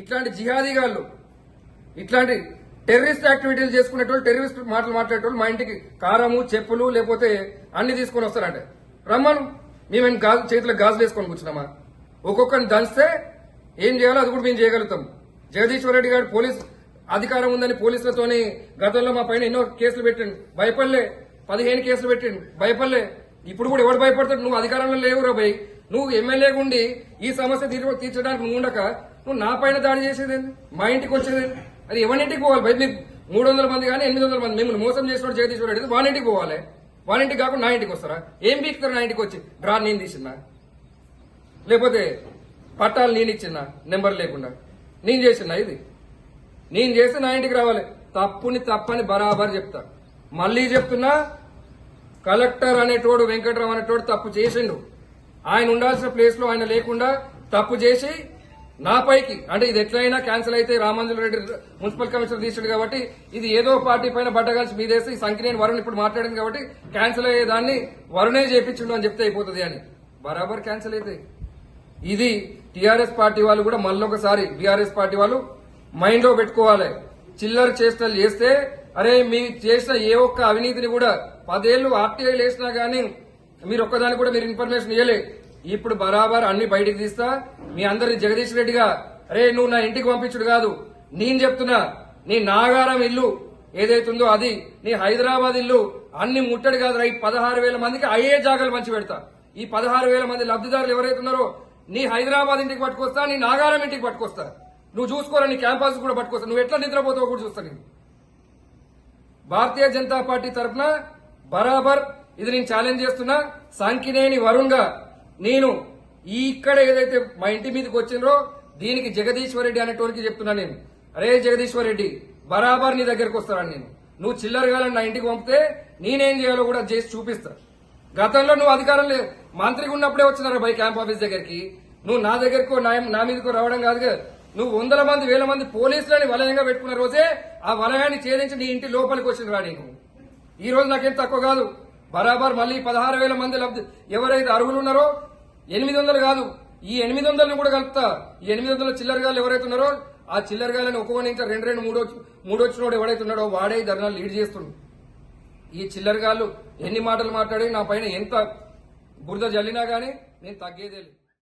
ఇట్లాంటి జిహాదీగాళ్ళు ఇట్లాంటి terrorist యాక్టివిటీలు చేసుకునేటోళ్ళు terrorist మాటలు మాట్లాడేటోళ్ళు మా ఇంటికి కారము చెప్పులు లేకపోతే అన్ని తీసుకొని వస్తారంటే. రమ్మను మేమేం గాజు చేతిలో గాజులు వేసుకొని కూర్చున్నామా? ఒక్కొక్కరిని దంచితే ఏం చేయాలో అది కూడా మేము చేయగలుగుతాం. జగదీశ్వర్ రెడ్డి గారు పోలీస్ అధికారం ఉందని పోలీసులతోని గతంలో మా పైన ఎన్నో కేసులు పెట్టిండు. భయపడలే పదిహేను కేసులు పెట్టిండు. భయపడలే. ఇప్పుడు కూడా ఎవడు భయపడతాడు? నువ్వు అధికారంలో లేవురా భయ్ నువ్వు ఎమ్మెల్యేగా ఉండి ఈ సమస్య తీర్చడానికి నువ్వు ఉండక. నువ్వు నా పైన దాడి చేసేది మా ఇంటికి వచ్చేది అది ఎవరింటికి పోవాలి? బయట మీకు మూడు వందల మంది కానీ ఎనిమిది వందల మంది మిమ్మల్ని మోసం చేసిన జగదీశ్వర్ రెడ్డి వాళ్ళ ఇంటికి పోవాలి. వాళ్ళ ఇంటికి కాకుండా నా ఇంటికి వస్తారా? ఏం పీకుతారు నా ఇంటికి వచ్చి? డ్రా నేను తీసినా? లేకపోతే పట్టాలు నేను ఇచ్చిన? నెంబర్ లేకుండా? నేను చేసిన ఇది? నేను చేస్తే నా ఇంటికి రావాలి. తప్పుని తప్పని బరాబర్ చెప్తా. మళ్ళీ చెప్తున్నా కలెక్టర్ అనేటోడు వెంకట్రావు అనేటోడు తప్పు చేసిండు. ఆయన ఉండాల్సిన ప్లేస్లో ఆయన లేకుండా తప్పు చేసి నా పైకి అంటే ఇది ఎట్లయినా క్యాన్సిల్ అయితే రామంజుల రెడ్డి మున్సిపల్ కమిషనర్ తీసాడు కాబట్టి ఇది ఏదో పార్టీ పైన బట్టగాల్సి మీదేసి ఈ వరుణ్ ఇప్పుడు మాట్లాడింది కాబట్టి క్యాన్సిల్ అయ్యే దాన్ని వరుణే చేపించిండు అని చెప్తే అయిపోతుంది అని. బరాబర్ క్యాన్సిల్ అయితే. ఇది టీఆర్ఎస్ పార్టీ వాళ్ళు కూడా మళ్ళొకసారి బీఆర్ఎస్ పార్టీ వాళ్ళు మైండ్లో పెట్టుకోవాలి. చిల్లర చేష్టలు చేస్తే అరే మీరు చేసిన ఏ ఒక్క అవినీతిని కూడా పదేళ్ళు ఆర్టీఐలు వేసినా గానీ మీరు ఒక్కదాన్ని కూడా మీరు ఇన్ఫర్మేషన్ ఇవ్వలే ఇప్పుడు బరాబర్ అన్ని బయటికి తీస్తా. మీ అందరిని జగదీష్ రెడ్డిగా రే నువ్వు నా ఇంటికి పంపించుడు కాదు. నేను చెప్తున్నా నీ నాగారం ఇల్లు ఏదైతుందో అది నీ హైదరాబాద్ ఇల్లు అన్ని ముట్టడి కాదు ఈ పదహారు వేల మందికి అయ్యే జాగాలు మంచి పెడతా. ఈ పదహారు వేల మంది లబ్ధిదారులు ఎవరైతే ఉన్నారో నీ హైదరాబాద్ ఇంటికి పట్టుకొస్తా నీ నాగారం ఇంటికి పట్టుకొస్తా. నువ్వు చూసుకోరా నీ క్యాంపస్ కూడా పట్టుకొస్తా. నువ్వు ఎట్లా నిద్రపోతావో కూడా చూస్తా నేను. భారతీయ జనతా పార్టీ తరఫున బరాబర్ ఇది నేను ఛాలెంజ్ చేస్తున్నా. సంకినేని వరుణ్గా నేను ఈ ఇక్కడ ఏదైతే మా ఇంటి మీదకి వచ్చిండ్రో దీనికి జగదీశ్వర్ రెడ్డి అనేటోనికి చెప్తున్నా నేను. అరే జగదీశ్వర్ రెడ్డి బరాబర్ నీ దగ్గరకు వస్తాను నేను. నువ్వు చిల్లరగాలని నా ఇంటికి పంపితే నేనేం చేయాలో కూడా చేసి చూపిస్తా. గతంలో నువ్వు అధికారం లేదు మంత్రిగా ఉన్నప్పుడే వచ్చినారా బై క్యాంప్ ఆఫీస్ దగ్గరికి? నువ్వు నా దగ్గరకు నా నా మీదకు రావడం కాదుగా నువ్వు వందల మంది వేల మంది పోలీసులని వలయంగా పెట్టుకున్న రోజే ఆ వలయాన్ని ఛేదించి నీ ఇంటి లోపలికి వచ్చిందిరా నీకు. ఈ రోజు నాకేం తక్కువ కాదు. బరాబర్ మళ్ళీ పదహారు వేల మంది లబ్ధి ఎవరైతే అర్హులు ఉన్నారో ఎనిమిది వందలు కాదు ఈ ఎనిమిది వందలను కూడా కలుపుతా. ఈ ఎనిమిది వందల చిల్లరగాళ్ళు ఎవరైతే ఉన్నారో ఆ చిల్లరగాళ్ళని ఒక్కొక్క నుంచి రెండు రెండు మూడో మూడొచ్చినోడు ఎవడైతే ఉన్నాడో వాడే ఈ ధర్నాలు లీడ్ చేస్తుండు. ఈ చిల్లరగాళ్ళు ఎన్ని మాటలు మాట్లాడి నా పైన ఎంత బురద జల్లినా గానీ నేను తగ్గేదే లేదు.